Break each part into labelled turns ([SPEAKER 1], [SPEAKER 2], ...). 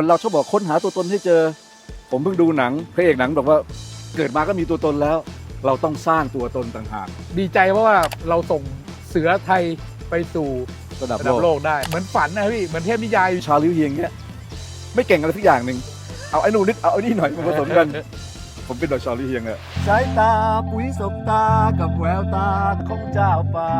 [SPEAKER 1] คนเราชอบบอกค้นหาตัวตนให้เจอ ผมเพิ่งดูหนังพระเอกหนังบอกว่าเกิดมาก็มีตัวตนแล้ว เราต้องสร้างตัวตนต่างหาก
[SPEAKER 2] ดีใจเพราะว่าเราส่งเสือไทยไปสู่
[SPEAKER 1] ระดับ
[SPEAKER 2] ระดับ
[SPEAKER 1] โล
[SPEAKER 2] โล
[SPEAKER 1] ก
[SPEAKER 2] กได้ เหมือนฝันนะพี่ เหมือนเทพนิยาย
[SPEAKER 1] ชาลิวเฮียงเนี่ยไม่เก่งอะไรสักอย่างหนึ่งเอาไอ้นู่นนิดเอาไอ้นี่หน่อยมาผสมกัน ผมเป็นดอกชาลิวเฮียงเนี่ยสายตาปุ๋ยสบตากับแววตาของเจ้าป่า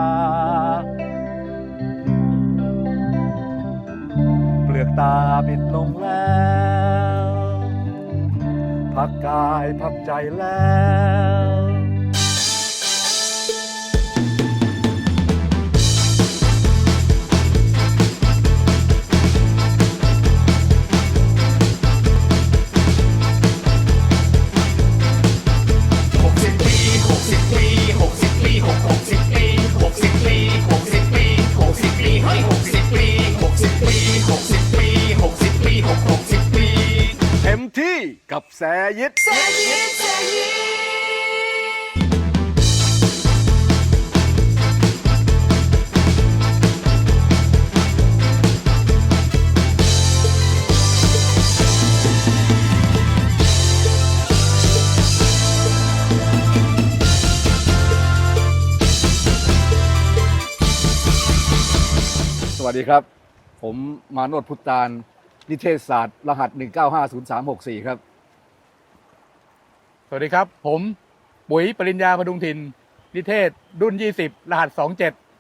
[SPEAKER 1] ลือกตาปิดลงแล้ว พักกายพักใจแล้ว
[SPEAKER 3] หกสิบปีหกสิบปีหกสิบปีหกหกสิบปีหกสิบปี
[SPEAKER 1] กับแซยิด สวัสดีครับ ผมมาโนดพุตตานนิเทศศาสตร์ รหัส 1950364 ครับ
[SPEAKER 2] สวัสดีครับ ผมปุ๋ยปริญญาพดุงถิ่นนิเทศรุ่น 20 รหัส 27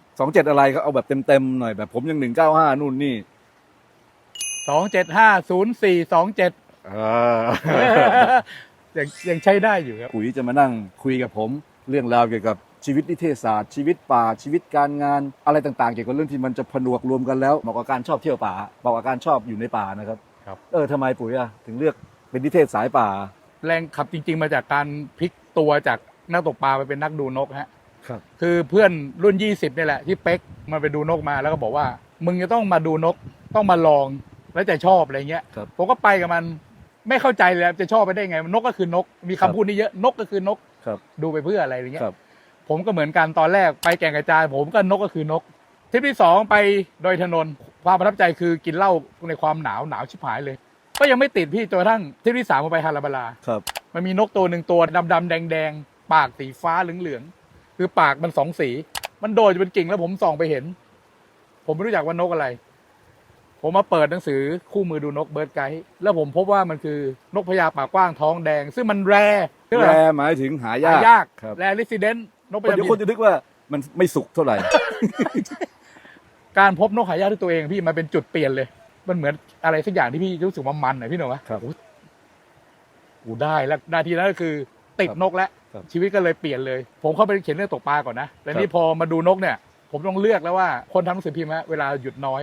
[SPEAKER 1] 27อะไรก็เอาแบบเต็มๆหน่อยแบบผมยัง195นู่นนี่
[SPEAKER 2] 275 0427
[SPEAKER 1] อ่า
[SPEAKER 2] ยังยังใช้ได้อยู่ครับ
[SPEAKER 1] ปุ๋ยจะมานั่งคุยกับผม เรื่องราวเกี่ยวกับชีวิตนิเทศศาสตร์ชีวิตป่าชีวิตการงาน อะไรต่างๆ เกี่ยวกับเรื่องที่มันจะผนวกรวมกันแล้วเหมาะกับการชอบเที่ยวป่าเหมาะกับการชอบอยู่ในป่านะครับ
[SPEAKER 2] ครับ
[SPEAKER 1] เออทำไมปุ๋ยอะถึงเลือกเป็นนิเทศสายป่า
[SPEAKER 2] แรงขับจริง ๆ มาจากการพลิกตัวจากนักตกปลาไปเป็นนักดูนกฮะ
[SPEAKER 1] ครับ
[SPEAKER 2] คือเพื่อนรุ่น 20นี่แหละที่เป๊กมันไปดูนกมาแล้วก็บอกว่า มึงจะต้องมาดูนกต้องมาลองแล้วจะชอบอะไรเงี้ย
[SPEAKER 1] ครับ
[SPEAKER 2] ผมก็ไปกับมันไม่เข้าใจเลยจะชอบไปได้ไงนกก็คือนก มีคำพูดนี้เยอะนกก็คือนก
[SPEAKER 1] ครับ
[SPEAKER 2] ดูไปเพื่ออะไรอย่างเงี้
[SPEAKER 1] ค
[SPEAKER 2] ย
[SPEAKER 1] รับ
[SPEAKER 2] ผมก็เหมือนกันตอนแรกไปแก่งกระจายผมก็นกก็คือนกทริปที่สองไปดอยถนนท์ความประทับใจคือกินเหล้าในความหนาวหนาวชิบหายเลย ก็ยังไม่ติดพี่จนกระทั่งทริปที่สามผมไปฮาราบาลา
[SPEAKER 1] ครับ
[SPEAKER 2] มันมีนกตัวหนึ่งตัวดำดำๆแดงแดงๆ ปากสีฟ้าเหลืองเหลืองๆคือปากมันสองสี มันโดดอยู่เป็นกิ่งแล้วผมส่องไปเห็น ผมไม่รู้จักว่านกอะไร ผมมาเปิดหนังสือคู่มือดูนกเบิร์ดไกด์แล้วผมพบว่ามันคือนกพญาปากกว้างท้องแดง ซึ่งมันแร
[SPEAKER 1] แรหมายถึงหายา
[SPEAKER 2] หากยาก
[SPEAKER 1] ครับ
[SPEAKER 2] แรลิซิเดนต์นกพ
[SPEAKER 1] เดี๋
[SPEAKER 2] ญา
[SPEAKER 1] ยว
[SPEAKER 2] บิ
[SPEAKER 1] คน
[SPEAKER 2] น
[SPEAKER 1] จะนึกว่ามันไม่สุกเท่าไหร่
[SPEAKER 2] การพบนกหายากด้วยตัวเองพี่มันเป็นจุดเปลี่ยนเลย มันเหมือนอะไรสักอย่างที่พี่รู้สึกว่ามันหน่อยพี่หนูวะ
[SPEAKER 1] ครับ
[SPEAKER 2] กูได้แล้วนาทีนั้นก็คือ ติด
[SPEAKER 1] ครับ
[SPEAKER 2] นกแล้ว
[SPEAKER 1] ครับ
[SPEAKER 2] ชีวิตก็เลยเปลี่ยนเลย ผมเข้าไปเขียนเรื่องตกปลาก่อนนะแล้ว
[SPEAKER 1] ครั
[SPEAKER 2] นี่
[SPEAKER 1] บ
[SPEAKER 2] พอมาดูนกเนี่ย ผมต้องเลือกแล้วว่าคนทำหนังสือพิมพ์ฮะเวลาหยุดน้อย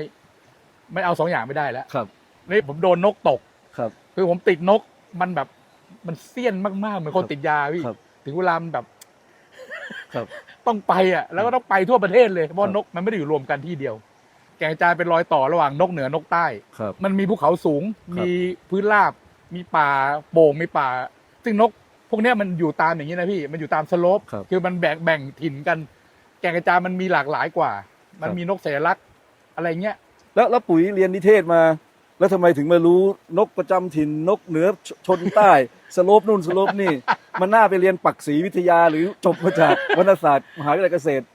[SPEAKER 2] ไม่เอาสองอย่างไม่ได้แล้ว
[SPEAKER 1] ครับ
[SPEAKER 2] นี่ผมโดนนกตก
[SPEAKER 1] ครับ
[SPEAKER 2] คือผมติดนกมันแบบมันเสี้ยนมากๆเหมือนคน
[SPEAKER 1] ครับ
[SPEAKER 2] ติดยาพี่
[SPEAKER 1] ครับ
[SPEAKER 2] ถึงเวลามันแบบ
[SPEAKER 1] ครับ
[SPEAKER 2] ต้องไปอะ แล้วก็ต้องไปทั่วประเทศเลยเพราะ
[SPEAKER 1] ครับ
[SPEAKER 2] นกมันไม่ได้อยู่รวมกันที่เดียว แก่งกระจายเป็นรอยต่อระหว่างนกเหนือนกใต้
[SPEAKER 1] ครับ
[SPEAKER 2] มันมีภูเขาสูง
[SPEAKER 1] ครับ
[SPEAKER 2] มีพื้นราบ มีป่าโป่ง มีป่า ซึ่งนก พวกเนี้ยมันอยู่ตามอย่างนี้นะพี่ มันอยู่ตามสโลป
[SPEAKER 1] ครับ
[SPEAKER 2] คือมันแบ่งแบ่งถิ่นกัน แก่งกระจายมันมีหลากหลายกว่า มัน
[SPEAKER 1] ครับ
[SPEAKER 2] มีนกสัญลักษณ์อะไรเงี้ย
[SPEAKER 1] แล้วแล้วปุ๋ยเรียนนิเทศมา แล้วทำไมถึงมารู้นกประจำถิ่นนกเหนือชชนใต้ สโลปนู่นสโลปนี่ มันน่าไปเรียนปักศรีวิทยาหรือจบมาจากวรรณศาสตร์มหาวิทยาลัยเกษตร
[SPEAKER 2] เดี๋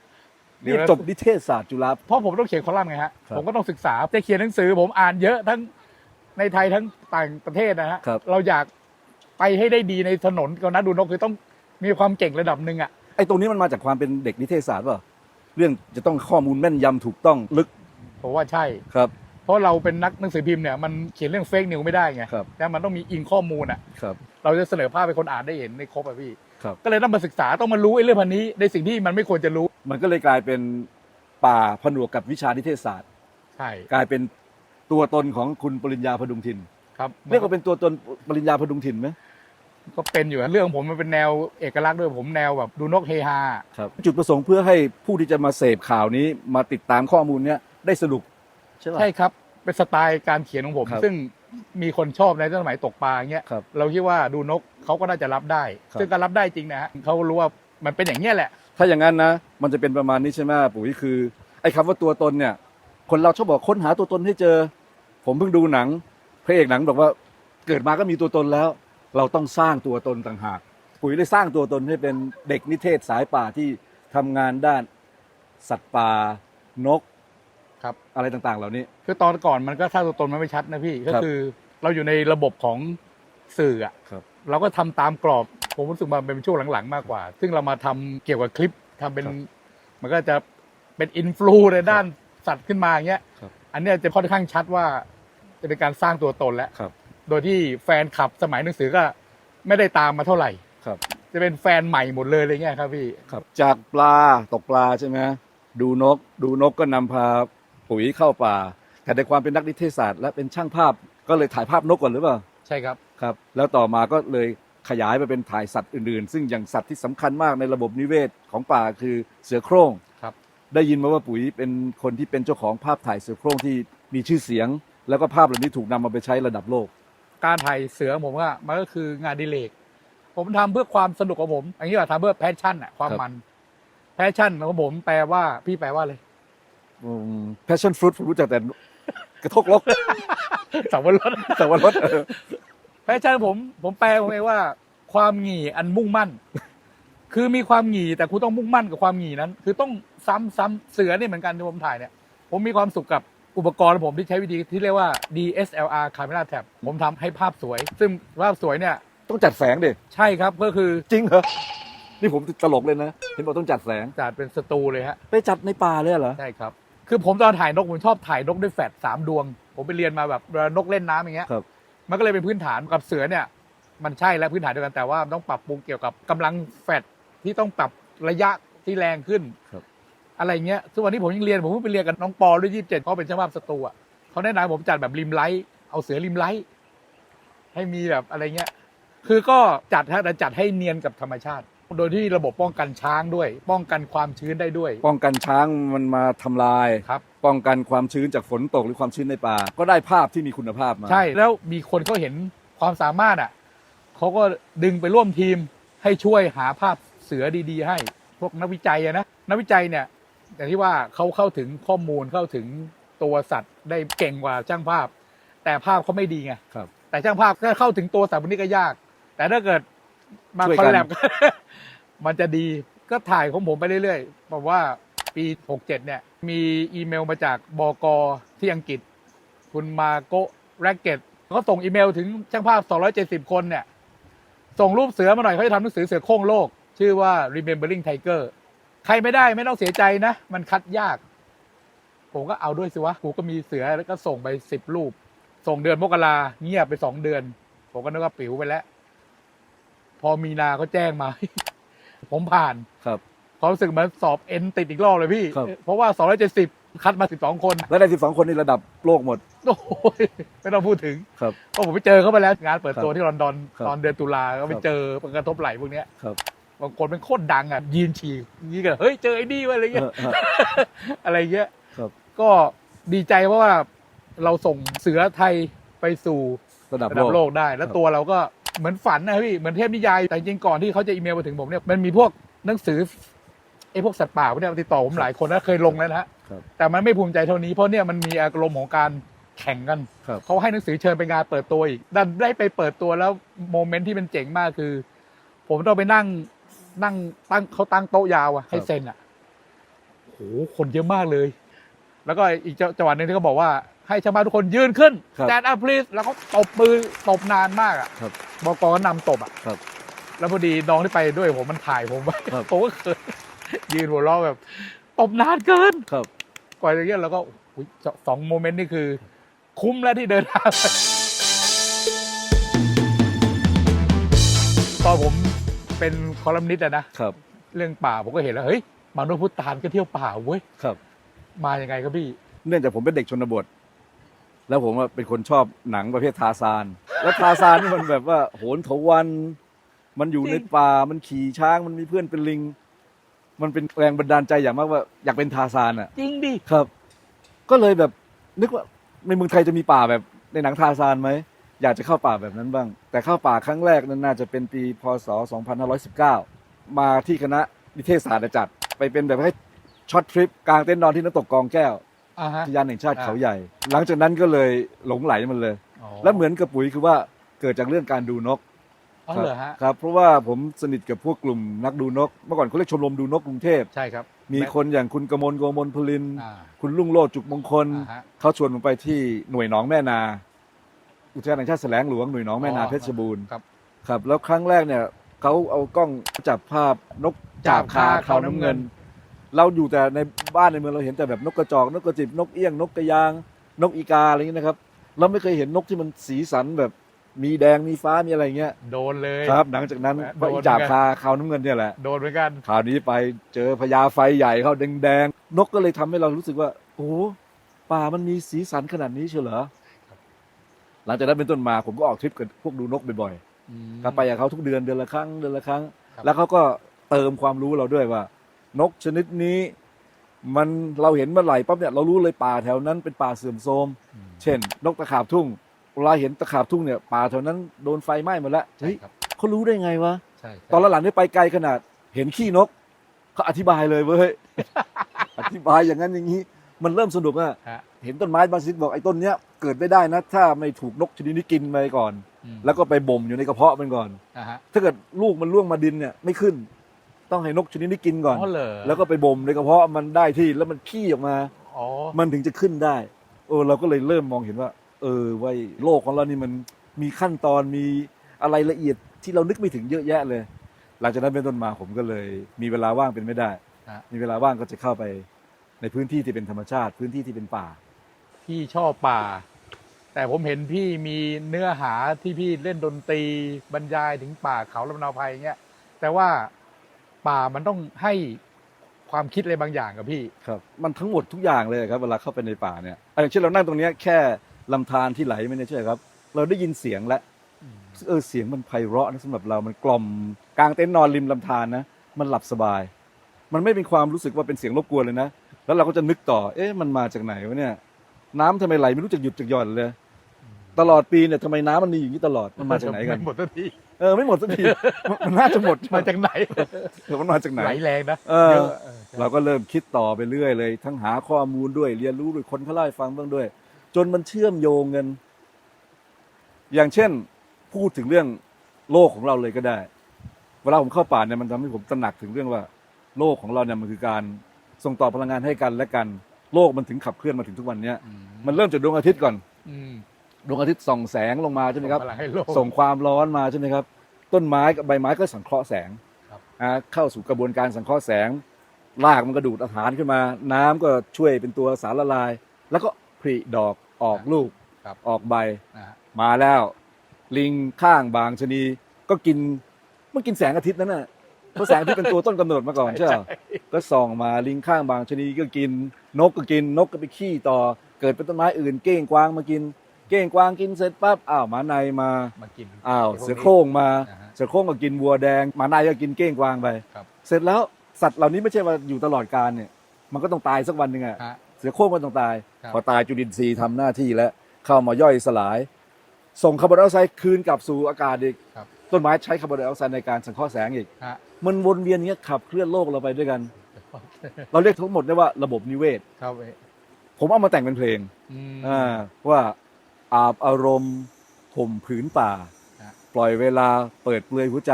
[SPEAKER 1] นี่
[SPEAKER 2] ยวนะ
[SPEAKER 1] จบนิเทศศาสตร์จุฬา
[SPEAKER 2] เพราะผมต้องเขียนคอลัมน์ไงฮะ
[SPEAKER 1] ครับ
[SPEAKER 2] ผมก็ต้องศึกษาจะเขียนหนังสือ ผมอ่านเยอะทั้งในไทยทั้งต่างประเทศนะฮะ
[SPEAKER 1] ครับ
[SPEAKER 2] เราอยากไปให้ได้ดีในถนนก็นะดูนกคือต้องมีความเก่งระดับหนึ่งอะ
[SPEAKER 1] ไอ้ตรงนี้มันมาจากความเป็นเด็กนิเทศศาสตร์เปล่ะเรื่องจะต้องข้อมูลแม่นยำถูกต้องลึก
[SPEAKER 2] ผมว่าใช่
[SPEAKER 1] ครับ
[SPEAKER 2] เพราะเราเป็นนักหนังสือพิมพ์เนี่ยมันเขียนเรื่องเฟกนิวไม่ได้ไง
[SPEAKER 1] ครับ
[SPEAKER 2] แต่มันต้องมีอิงข้อมูลอะ
[SPEAKER 1] ครับ
[SPEAKER 2] เราจะเสนอภาพให้คนอ่านได้เห็นในครบอะพี่
[SPEAKER 1] ครับ
[SPEAKER 2] ก็เลยต้องมาศึกษาต้องมารู้ไอ้เรื่องพันนี้ ในสิ่งที่มันไม่ควรจะรู้
[SPEAKER 1] มันก็เลยกลายเป็นป่าผนวกกับวิชานิเทศศาสตร์
[SPEAKER 2] ใช่
[SPEAKER 1] กลายเป็นตัวตนของคุณปริญญาพดุงถิ่น
[SPEAKER 2] ครับ
[SPEAKER 1] เรียกว่าเป็นตัวตนปริญญาพดุงถิ่นไหม
[SPEAKER 2] ก็เป็นอยู่อะเรื่องผมมันเป็นแนวเอกลักษณ์ด้วยผมแนวแบบดูนกเฮฮา
[SPEAKER 1] ครับจุดประสงค์เพื่อให้ผู้ที่จะมาเสพข่าวนี้มาติดตามข้อมูลเนี้ยได้สนุกใช่ไหม
[SPEAKER 2] ใช่ครับเป็นสไตล์การเขียนของผม
[SPEAKER 1] ครับ
[SPEAKER 2] ซึ่ง มีคนชอบในสมัยตกปลาเงี้ย
[SPEAKER 1] ครับ
[SPEAKER 2] เราคิดว่าดูนกเขาก็น่าจะรับได้
[SPEAKER 1] ครับ
[SPEAKER 2] ซึ่งก็รับได้จริงนะฮะเขารู้ว่ามันเป็นอย่างเงี้ยแหละ
[SPEAKER 1] ถ้าอย่างนั้นนะ มันจะเป็นประมาณนี้ใช่ไหมปุ๋ยคือไอ้คำว่าตัวตนเนี่ย คนเราชอบบอกค้นหาตัวตนให้เจอ ผมเพิ่งดูหนังพระระเอกหนังบอกว่าเกิดมาก็มีตัวตนแล้ว เราต้องสร้างตัวตนต่างหาก ปุ๋ยได้สร้างตัวตนให้เป็นเด็กนิเทศสายป่าที่ทำงานด้านสัตว์ป่านก
[SPEAKER 2] ครับ
[SPEAKER 1] อะไรต่างๆ เหล่านี้
[SPEAKER 2] คือตอนก่อนมันก็สร้างตัวตนมันไม่ชัดนะพี่ ก็
[SPEAKER 1] ครับ
[SPEAKER 2] คือเราอยู่ในระบบของสื่ออะ
[SPEAKER 1] ครับ
[SPEAKER 2] เราก็ทำตามกรอบผมรู้สึกว่าเป็นช่วงหลังๆ มากกว่า ซึ่งเรามาทำเกี่ยวกับคลิปทำเป็น
[SPEAKER 1] ครับ
[SPEAKER 2] มันก็จะเป็นอินฟลูในด้านสัตว์ขึ้นมาอย่างเงี้ย
[SPEAKER 1] ครับ
[SPEAKER 2] อันเนี้ยจะค่อนข้างชัดว่าจะเป็นการสร้างตัวตนแล้ว
[SPEAKER 1] ครับ
[SPEAKER 2] โดยที่แฟนคลับสมัยหนังสือก็ไม่ได้ตามมาเท่าไหร่
[SPEAKER 1] ครับ
[SPEAKER 2] จะเป็นแฟนใหม่หมดเลยอะไรเงี้ยครับพี่
[SPEAKER 1] ครับ จากปลาตกปลาใช่ไหมดูนก ดูนกก็นำพา ปุ๋ยเข้าป่าแต่ในความเป็นนักนิเทศศาสตร์ และเป็นช่างภาพก็เลยถ่ายภาพนกก่อนหรือเปล่า
[SPEAKER 2] ใช่ครับ
[SPEAKER 1] ครับ แล้วต่อมาก็เลยขยายไปเป็นถ่ายสัตว์อื่นๆ ซึ่งอย่างสัตว์ที่สำคัญมากในระบบนิเวศของป่าคือเสือโคร่ง
[SPEAKER 2] ครับ
[SPEAKER 1] ได้ยินมาว่าปุ๋ยเป็นคนที่เป็นเจ้าของภาพถ่ายเสือโคร่งที่มีชื่อเสียง แล้วก็ภาพเหล่านี้ถูกนำมาไปใช้ระดับโลก
[SPEAKER 2] การถ่ายเสือผมว่ามันก็คืองานอดิเลก ผมทำเพื่อความสนุกของผมอันนี้ว่าทำเพื่อแพชชั่นอะความ
[SPEAKER 1] ครับ
[SPEAKER 2] มันแพชชั่นของผมแปลว่าพี่แปลว่าเลย
[SPEAKER 1] แพชชั่นฟรุตผมรู้จักแต่กระทกลก
[SPEAKER 2] สับวรส
[SPEAKER 1] แต่ว่ารถเออ
[SPEAKER 2] แพชชั่นผมผมแปลผมเองว่า ความหงี่อันมุ่งมั่น คือมีความหงี่แต่คุณต้องมุ่งมั่นกับความหงี่นั้น คือต้องซ้ำซ้ำเสือนี่เหมือนกันที่ผมถ่ายเนี่ย ผมมีความสุขกับอุปกรณ์ของผมที่ใช้วิธีที่เรียกว่า DSLR Camera Tab ผมทำให้ภาพสวย ซึ่งภาพสวยเนี่ย
[SPEAKER 1] ต้องจัดแสงดิ
[SPEAKER 2] ใช่ครับก็คือ
[SPEAKER 1] จริงเหรอนี่ผมตลกเลยนะเห็นบอกต้องจัดแสง
[SPEAKER 2] จัดเป็นสตูเลยฮะ
[SPEAKER 1] ไปจัดในป่าเลยเหรอ
[SPEAKER 2] ใช่ครับ คือผมตอนถ่ายนกผมชอบถ่ายนกด้วยแฟลชสามดวง ผมไปเรียนมาแบบเวลานกเล่นน้ำอย่างเงี้ย
[SPEAKER 1] ครับ
[SPEAKER 2] มันก็เลยเป็นพื้นฐานกับเสือเนี่ย มันใช่และพื้นฐานเดียวกันแต่ว่ามันต้องปรับปรุงเกี่ยวกับกำลังแฟลชที่ต้องปรับระยะที่แรงขึ้น
[SPEAKER 1] ครับ
[SPEAKER 2] อะไรเงี้ยทุกวันนี้ผมยังเรียนผมเพิ่งไปเรียนกับน้องปอด้วยยี่สิบเจ็ดเขาเป็นช่างภาพสตูอะเขาแนะนำผมจัดแบบริมไลท์เอาเสือริมไลท์ให้มีแบบอะไรเงี้ย คือก็จัดฮะแต่จัดให้เนียนกับธรรมชาติ โดยที่ระบบป้องกันช้างด้วย ป้องกันความชื้นได้ด้วย
[SPEAKER 1] ป้องกันช้างมันมาทำลาย
[SPEAKER 2] ครับ
[SPEAKER 1] ป้องกันความชื้นจากฝนตกหรือความชื้นในป่า ก็ได้ภาพที่มีคุณภาพมา
[SPEAKER 2] ใช่แล้วมีคนเขาเห็นความสามารถอะเขาก็ดึงไปร่วมทีมให้ช่วยหาภาพเสือดีๆ ให้พวกนักวิจัยอะนะนักวิจัยเนี่ยอย่างที่ว่าเขาเข้าถึงข้อมูลเข้าถึงตัวสัตว์ได้เก่งกว่าช่างภาพ แต่ภาพเขาไม่ดีไง
[SPEAKER 1] ครับ
[SPEAKER 2] แต่ช่างภาพถ้าเข้าถึงตัวสัตว์พวกนี้ก็ยาก แต่ถ้าเกิด มา
[SPEAKER 1] ช่วย
[SPEAKER 2] ค
[SPEAKER 1] กั
[SPEAKER 2] อนลแลบ มันจะดีก็ถ่ายของผมไปเรื่อยๆบอกว่าปี 67 เนี่ย มีอีเมลมาจากบกที่อังกฤษ คุณมาโกแรกเกตเขาส่งอีเมลถึงช่างภาพ 270 คนเนี่ย ส่งรูปเสือมาหน่อยเขาจะทำหนังสือเสือโคร่งโลก ชื่อว่า Remembering Tiger ใครไม่ได้ไม่ต้องเสียใจนะ มันคัดยาก ผมก็เอาด้วยสิวะ กูก็มีเสือแล้วก็ส่งไปสิบรูป ส่งเดือนมกราเงียบไปสองเดือน ผมก็นึกว่าปิ๋วไปแล้ว พอมีนาเขาแจ้งมา ผมผ่าน
[SPEAKER 1] ครับ
[SPEAKER 2] ความรู้สึกเหมือนสอบเอ็นติดอีกรอบเลยพี่
[SPEAKER 1] ครับ
[SPEAKER 2] เพราะว่า 270 คัดมา 12 คน
[SPEAKER 1] แล้วได้สิบสองคนนี่ระดับโลกหมด
[SPEAKER 2] โอ้ยไม่ต้องพูดถึง
[SPEAKER 1] ครับ
[SPEAKER 2] เพราะผมไปเจอเขาไปแล้วงานเปิดตัว
[SPEAKER 1] ครับ
[SPEAKER 2] ที่ลอนดอน
[SPEAKER 1] ครับ
[SPEAKER 2] ตอนเดือนตุลาก็ไป
[SPEAKER 1] ครับ
[SPEAKER 2] เจอมันกระทบไหลพวกเนี้ย
[SPEAKER 1] ครับ
[SPEAKER 2] บางคนเป็นโคตรดังอะยีนฉีกนี่ก็เฮ้ยเจอไอ้นี่วะอะไรเงี้ย
[SPEAKER 1] เออเออ
[SPEAKER 2] อะไรเงี้ย
[SPEAKER 1] ครับ
[SPEAKER 2] ก็ดีใจเพราะว่าเราส่งเสือไทยไปสู่
[SPEAKER 1] ระดับ
[SPEAKER 2] ระดับ
[SPEAKER 1] โล
[SPEAKER 2] โล
[SPEAKER 1] ก
[SPEAKER 2] ก ได้ แล้ว
[SPEAKER 1] ครับ
[SPEAKER 2] ตัวเราก็ เหมือนฝันนะพี่เหมือนเทพนิยาย แต่จริงๆก่อนที่เขาจะอีเมลมาถึงผมเนี่ยมันมีพวกหนังสือไอ้พวกสัตว์ป่าพวกเนี้ยมาติดต่อผมหลายคนนะเคยลงแล้วนะฮะ
[SPEAKER 1] ครับ
[SPEAKER 2] แต่มันไม่ภูมิใจเท่านี้เพราะเนี่ยมันมีอารมณ์ของการแข่งกัน
[SPEAKER 1] ครับ
[SPEAKER 2] เขาให้หนังสือเชิญไปงานเปิดตัวอีกดันได้ไปเปิดตัวแล้วโมเมนต์ที่มันเจ๋งมากคือ ผมต้องไปนั่งนั่งตั้งเขาตั้งโต๊ะยาวอะให้เซ็นอะโหคนเยอะมากเลย แล้วก็อีกจังจังหวะหนึ่งที่เขาบอกว่า ให้ชาวบ้านทุกคนยืนขึ้น
[SPEAKER 1] ครับ
[SPEAKER 2] แจนอัพลีสแล้วเขาตบมือตบนานมากอะ
[SPEAKER 1] ครับ
[SPEAKER 2] บกก็นำตบอะ
[SPEAKER 1] ครับ
[SPEAKER 2] แล้วพอดีน้องที่ไปด้วยผมมันถ่ายผมไว้
[SPEAKER 1] ครับ
[SPEAKER 2] ผมก็เคยยืนหัวเราะแบบตบนานเกิน
[SPEAKER 1] ครับ
[SPEAKER 2] กว่าจะเงี้ยแล้วก็อุ๊ยสสองโมเมนต์นี่คือ คุ้มแล้วที่เดินทางไปตอนผมเป็นคอลัมนิสต์อะนะ
[SPEAKER 1] ครับ
[SPEAKER 2] เรื่องป่าผมก็เห็นแล้ว เฮ้ย มนุษย์พุทธานก็เที่ยวป่าเว้ย
[SPEAKER 1] ครับ
[SPEAKER 2] มายังไงครับพี่
[SPEAKER 1] เนื่องจากผมเป็นเด็กชนบท แล้วผมว่าเป็นคนชอบหนังประเภททาซาน แล้วทาซานนี่มันแบบว่าโหนเถาวัน มันอยู่ในป่ามันขี่ช้างมันมีเพื่อนเป็นลิง มันเป็นแรงบันดาลใจอย่างมากว่าอยากเป็นทาซานอะ
[SPEAKER 2] จริงดิ
[SPEAKER 1] ครับ ก็เลยแบบนึกว่าในเมืองไทยจะมีป่าแบบในหนังทาซานไหมอยากจะเข้าป่าแบบนั้นบ้าง แต่เข้าป่าครั้งแรกนั้นน่าจะเป็นปีพศ 2519 มาที่คณะนิเทศศาสตร์จัดไปเป็นแบบให้ช็อตทริปกลางเต็นท์นอนที่น้ำตกกองแก้ว
[SPEAKER 2] อ่าฮะ
[SPEAKER 1] อุทยานแห่งชาติ
[SPEAKER 2] อ่า
[SPEAKER 1] เขาใหญ่ หลังจากนั้นก็เลยหลงไหลมันเลย
[SPEAKER 2] อ๋อ
[SPEAKER 1] แล้วเหมือนกับปุ๋ยคือว่าเกิดจากเรื่องการดูนก
[SPEAKER 2] อ๋อเหรอฮะ
[SPEAKER 1] ครับเพราะว่าผมสนิทกับพวกกลุ่มนักดูนก เมื่อก่อนเขาเรียกชมรมดูนกกรุงเทพ
[SPEAKER 2] ใช่ครับ
[SPEAKER 1] มีคนอย่างคุณกมลโกมลพลิน
[SPEAKER 2] อ่า
[SPEAKER 1] คุณลุงโลดจุกมงคล
[SPEAKER 2] อ่าฮะ
[SPEAKER 1] เขาชวนผมไปที่หน่วยหนองแม่นา อุทยานแห่งชาติแสลงหลวงหน่วยหนองแม่นา
[SPEAKER 2] อ๋อ
[SPEAKER 1] เพชรบูรณ์
[SPEAKER 2] ครับ
[SPEAKER 1] ครับ แล้วครั้งแรกเนี่ยเขาเอากล้องจับภาพนกจาบคาเขาน้ำเงิน เราอยู่แต่ในบ้านในเมืองเราเห็นแต่แบบนกกระจอกนกกระจิบนกเอี้ยงนกกระยาง นกอีกาอะไรอย่างเงี้ยนะครับ เราไม่เคยเห็นนกที่มันสีสันแบบมีแดงมีฟ้ามีอะไรเงี้ย
[SPEAKER 2] โดนเลย
[SPEAKER 1] ครับ หลังจากนั้น
[SPEAKER 2] โดน
[SPEAKER 1] พออีจาบคาเขาน้ำเงินเนี่ยแหละ
[SPEAKER 2] โดนเหมือนกัน
[SPEAKER 1] คราวนี้ไปเจอพญาไฟใหญ่เขาแดงๆนกก็เลยทำให้เรารู้สึกว่า โอ้โหป่ามันมีสีสันขนาดนี้เชียวเหรอหลังจากนั้นเป็นต้นมาผมก็ออกทริปกับพวกดูนกบ่อยๆก็ไปกับเขาทุกเดือนเดือนละครั้งเดือนละครั้ง
[SPEAKER 2] ครับ
[SPEAKER 1] แล้วเขาก็เติมความรู้เราด้วยว่า นกชนิดนี้ มันเราเห็นเมื่อไหร่ปั๊บเนี่ยเรารู้เลยป่าแถวนั้นเป็นป่าเสื่อมโทรม
[SPEAKER 2] อืม
[SPEAKER 1] เช่น นกตะขาบทุ่งเวลาเห็นตะขาบทุ่งเนี่ยป่าแถวนั้นโดนไฟไหม้หมดแล้ว
[SPEAKER 2] ใช่
[SPEAKER 1] เฮ้ย
[SPEAKER 2] ครับ
[SPEAKER 1] เขารู้ได้ไงวะ
[SPEAKER 2] ใช่ใช่
[SPEAKER 1] ตอนหลังๆนี่ไปไกลขนาดเห็นขี้นกเขาอธิบายเลยเว้ยอธิบายอย่างนั้นอย่างนี้ มันเริ่มสนุกอะ
[SPEAKER 2] ฮะ
[SPEAKER 1] เห็นต้นไม้บางชนิดบอกไอ้ต้นเนี้ยเกิดไม่ได้นะ ถ้าไม่ถูกนกชนิดนี้กินไปก่อน
[SPEAKER 2] อืม
[SPEAKER 1] แล้วก็ไปบ่มอยู่ในกระเพาะมันก่อน
[SPEAKER 2] อ่าฮะ
[SPEAKER 1] ถ้าเกิดลูกมันล่วงมาดินเนี่ยไม่ขึ้น ต้องให้นกชนิดนี้กินก่อน
[SPEAKER 2] อ๋อเหรอ
[SPEAKER 1] แล้วก็ไปบ่มในกระเพาะมันได้ที่แล้วมันขี้ออกมา
[SPEAKER 2] อ๋อ
[SPEAKER 1] มันถึงจะขึ้นได้เออเราก็เลยเริ่มมองเห็นว่า เออไว้ยโลกของเรานี่มันมีขั้นตอนมีอะไรละเอียดที่เรานึกไม่ถึงเยอะแยะเลย หลังจากนั้นเป็นต้นมาผมก็เลย มีเวลาว่างเป็นไม่ได้
[SPEAKER 2] ฮะ
[SPEAKER 1] มีเวลาว่างก็จะเข้าไปในพื้นที่ที่เป็นธรรมชาติ พื้นที่ที่เป็นป่า
[SPEAKER 2] พี่ชอบป่า แต่ผมเห็นพี่มีเนื้อหาที่พี่เล่นดนตรีบรรยายถึงป่าเขาลำนาวไพรอย่างเงี้ย แต่ว่า ป่ามันต้องให้ความคิดอะไรบางอย่างกับพี่
[SPEAKER 1] ครับมันทั้งหมดทุกอย่างเลยครับเวลาเข้าไปในป่าเนี่ยอะอย่างเช่นเรานั่งตรงเนี้ยแค่ลำธารที่ไหลไม่เนี่ยใช่ไหมครับ เราได้ยินเสียงแล้วเออเสียงมันไพเราะนะสำหรับเรามันกล่อมกลางเต็นท์นอนริมลำธารนะมันหลับสบาย มันไม่เป็นความรู้สึกว่าเป็นเสียงรบกวนเลยนะ แล้วเราก็จะนึกต่อ เอ๊ะมันมาจากไหนวะเนี่ย น้ำทำไมไหลไม่รู้จักหยุดจักหย่อนเลย ตลอดปีเนี่ยทำไมน้ำมันมีอย่างนี้ตลอดมันมาจากไหนกัน
[SPEAKER 2] ม่หมดสักที
[SPEAKER 1] เออไม่หมดสักทีมันมันน่าจะหมด
[SPEAKER 2] มาจากไหน
[SPEAKER 1] เออมันมาจากไหน
[SPEAKER 2] ไหลแรงนะ
[SPEAKER 1] เออ
[SPEAKER 2] เยอะเออใช่
[SPEAKER 1] เราก็เริ่มคิดต่อไปเรื่อยเลย ทั้งหาข้อมูลด้วยเรียนรู้ด้วยคนเขาเล่าให้ฟังบ้างด้วย จนมันเชื่อมโยงกันอย่างเช่น พูดถึงเรื่องโลกของเราเลยก็ได้ เวลาผมเข้าป่าเนี่ยมันทำให้ผมตระหนักถึงเรื่องว่า โลกของเราเนี่ยมันคือการส่งต่อพลังงานให้กันและกัน โลกมันถึงขับเคลื่อนมาถึงทุกวันเนี้ย
[SPEAKER 2] อื
[SPEAKER 1] มันเริ่มจากดวงอาทิตย์ก่อน
[SPEAKER 2] อืม
[SPEAKER 1] ดวงอาทิตย์ส่องแสงลงมาใช่ไหมครับ
[SPEAKER 2] ส่งพลังให้โลก
[SPEAKER 1] ส่งความร้อนมาใช่ไหมครับ ต้นไม้กับใบไม้ก็สังเคราะห์แสง
[SPEAKER 2] ครับ
[SPEAKER 1] อ่าเข้าสู่กระบวนการสังเคราะห์แสง รากมันก็ดูดอาหารขึ้นมา น้ำก็ช่วยเป็นตัวสารละลาย แล้วก็ผลิดอกออกลูก
[SPEAKER 2] ครับ
[SPEAKER 1] ออกใบ
[SPEAKER 2] นะฮะ
[SPEAKER 1] มาแล้ว ลิงข้างบางชะนีก็กินมันกินแสงอาทิตย์นั่นน่ะเพราะแสงอาทิตย์เป็นตัวต้นกำเนิดมาก่อนใช่ไหมก็ส่องมาลิงข้างบางชะนีก็กินนกก็กินนกก็ไปขี้ต่อ เกิดเป็นต้นไม้อื่นเก้งกวางมากิน เก้งกวางกินเสร็จปั๊บอ้าวหมาในมา
[SPEAKER 2] มากิน
[SPEAKER 1] อ้าว
[SPEAKER 2] พวกนี้
[SPEAKER 1] เสือโคร่งมา
[SPEAKER 2] อ่าฮะ
[SPEAKER 1] เสือโคร่งก็กินวัวแดงหมาในก็กินเก้งกวางไป
[SPEAKER 2] ครับ
[SPEAKER 1] เสร็จแล้วสัตว์เหล่านี้ไม่ใช่ว่าอยู่ตลอดกาลเนี่ยมันก็ต้องตายสักวันหนึ่งอะ
[SPEAKER 2] ฮะ
[SPEAKER 1] เสือโคร่งก็ต้องตาย
[SPEAKER 2] ครับ
[SPEAKER 1] พอตายจุลินทรีย์ทำหน้าที่แล้วเข้ามาย่อยสลาย ส่งคาร์บอนไดออกไซด์คืนกลับสู่อากาศอีก
[SPEAKER 2] ครับ
[SPEAKER 1] ต้นไม้ใช้คาร์บอนไดออกไซด์ในการสังเคราะห์แสงอีก
[SPEAKER 2] ฮะ
[SPEAKER 1] มันวนเวียนอย่างเงี้ยขับเคลื่อนโลกเราไปด้วยกัน เราเรียกทั้งหมดได้ว่าระบบนิเวศ
[SPEAKER 2] ครับเอ้ย
[SPEAKER 1] ผมเอามาแต่งเป็นเพลง
[SPEAKER 2] อืม
[SPEAKER 1] อ่าว่า อาบอารมณ์ข่มผืนป่า
[SPEAKER 2] ฮะ
[SPEAKER 1] ปล่อยเวลาเปิดเปลือยหัวใจ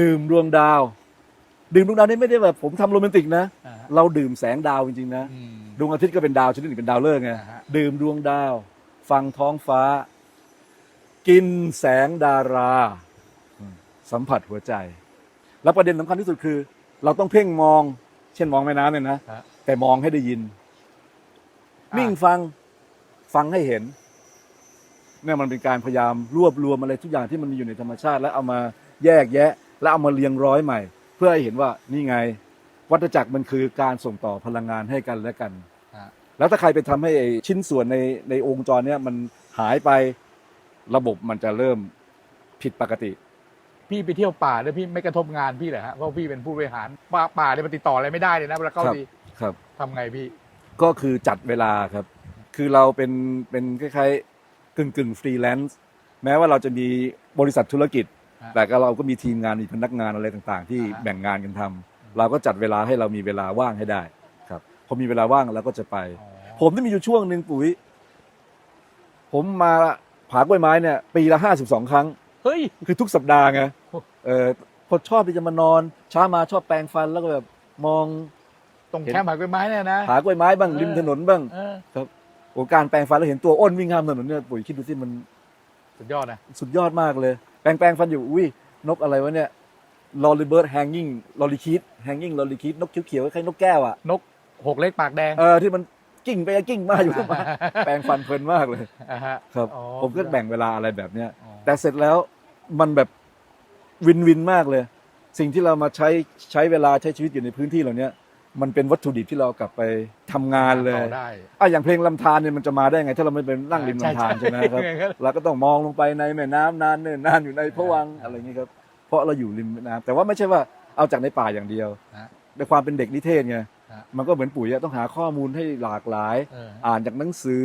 [SPEAKER 1] ดื่มดวงดาว ดื่มดวงดาวนี่ไม่ได้แบบผมทำโรแมนติกนะ
[SPEAKER 2] อ่าฮะ
[SPEAKER 1] เราดื่มแสงดาวจริงๆนะ
[SPEAKER 2] อืม
[SPEAKER 1] ดวงอาทิตย์ก็เป็นดาวชนิดหนึ่งเป็นดาวฤกษ์ไง
[SPEAKER 2] อ่าฮะ
[SPEAKER 1] ดื่มดวงดาว ฟังท้องฟ้า กินแสงดาราอืมสัมผัสหัวใจ แล้วประเด็นสำคัญที่สุดคือ เราต้องเพ่งมอง เช่นมองแม่น้ำเนี่ยนะ
[SPEAKER 2] ฮะ
[SPEAKER 1] แต่มองให้ได้ยิน
[SPEAKER 2] อ่า
[SPEAKER 1] นิ่งฟัง ฟังให้เห็นเนี่ยมันเป็นการพยายามรวบรวมอะไรทุกอย่างที่มันมีอยู่ในธรรมชาติ แล้วเอามาแยกแยะ แล้วเอามาเรียงร้อยใหม่ เพื่อให้เห็นว่านี่ไง วัฏจักรมันคือการส่งต่อพลังงานให้กันและกัน
[SPEAKER 2] ฮะ
[SPEAKER 1] แล้วถ้าใครไปทำให้ไอ้ชิ้นส่วนในในองค์จรเนี่ยมันหายไประบบมันจะเริ่มผิดปกติ
[SPEAKER 2] พี่ไปเที่ยวป่าแล้วพี่ไม่กระทบงานพี่เหรอฮะเพราะพี่เป็นผู้บริหารป่าป่าเนี่ยมันติดต่ออะไรไม่ได้เลยนะเวลาเข้า
[SPEAKER 1] ครับ
[SPEAKER 2] ที
[SPEAKER 1] ครับ
[SPEAKER 2] ทำไงพี่
[SPEAKER 1] ก็คือจัดเวลาครับ คือเราเป็นเป็นคล้ายๆกึ่งกึ่งฟรีแลนซ์แม้ว่าเราจะมีบริษัทธุรกิจ
[SPEAKER 2] ฮะ
[SPEAKER 1] แต่ก็เราก็มีทีมงานมีพนักงานอะไรต่างๆ ที่
[SPEAKER 2] อ่าฮะ
[SPEAKER 1] แบ่งงานกันทำเราก็จัดเวลาให้เรามีเวลาว่างให้ได้ครับพอมีเวลาว่างเราก็จะไป
[SPEAKER 2] อ๋อ
[SPEAKER 1] ผมที่มีอยู่ช่วงหนึ่งปุ๋ย ผมมาผากล้วยไม้เนี่ย ปีละห้าสิบสองครั้ง
[SPEAKER 2] เฮ้ย
[SPEAKER 1] คือทุกสัปดาห์ไง
[SPEAKER 2] โอ้
[SPEAKER 1] เออพอชอบที่จะมานอน เช้ามาชอบแปรงฟันแล้วก็แบบมอง
[SPEAKER 2] ตรงแคมป์ผักกล้วยไม้เนี่ยนะ
[SPEAKER 1] ผากล้วยไม้บ้าง
[SPEAKER 2] เออ
[SPEAKER 1] ริมถนนบ้าง
[SPEAKER 2] เออ
[SPEAKER 1] โอ้การแปรงฟันแล้วเห็นตัวอ้นวิ่งข้ามถนนเนี่ยปุ๋ยคิดดูสิมัน
[SPEAKER 2] สุดยอดนะ
[SPEAKER 1] สุดยอดมากเลย แปรงแปรงฟันอยู่อุ้ยนกอะไรวะเนี่ยลอริเบิร์ดแฮงกิ้งลอริคิดแฮงกิ้งลอริคิดนกเขียวๆคล้ายๆนกแก้วอะ
[SPEAKER 2] นกหกเล็กปากแดง
[SPEAKER 1] เออที่มันกิ้งไปกิ้งมาอยู่มาแปรงฟันเพลินมากเลย
[SPEAKER 2] อ่าฮะ
[SPEAKER 1] ครับ
[SPEAKER 2] อ๋อ
[SPEAKER 1] ผมก็แบ่งเวลาอะไรแบบเนี้ย
[SPEAKER 2] อ๋อ
[SPEAKER 1] แต่เสร็จแล้วมันแบบวินวินมากเลย สิ่งที่เรามาใช้ใช้เวลาใช้ชีวิตอยู่ในพื้นที่เหล่านี้ มันเป็นวัตถุดิบที่เรากลับไปทำงานเลย
[SPEAKER 2] ต่อได้
[SPEAKER 1] อะอย่างเพลงลำธารเนี่ยมันจะมาได้ไง ถ้าเราไม่เป็นนั่งริมลำธารใช่ไหมครับ เราก็ต้องมองลงไปในแม่น้ำนานเนิ่นนานอยู่ในพวังค์อะไรอย่างนี้ครับ เพราะเราอยู่ริมแม่น้ำแต่ว่าไม่ใช่ว่าเอาจากในป่าอย่างเดียว
[SPEAKER 2] ฮะ
[SPEAKER 1] ในความเป็นเด็กนิเทศไง
[SPEAKER 2] ฮะ
[SPEAKER 1] มันก็เหมือนปุ๋ยอะต้องหาข้อมูลให้หลากหลาย
[SPEAKER 2] เออ
[SPEAKER 1] อ่านจากหนังสือ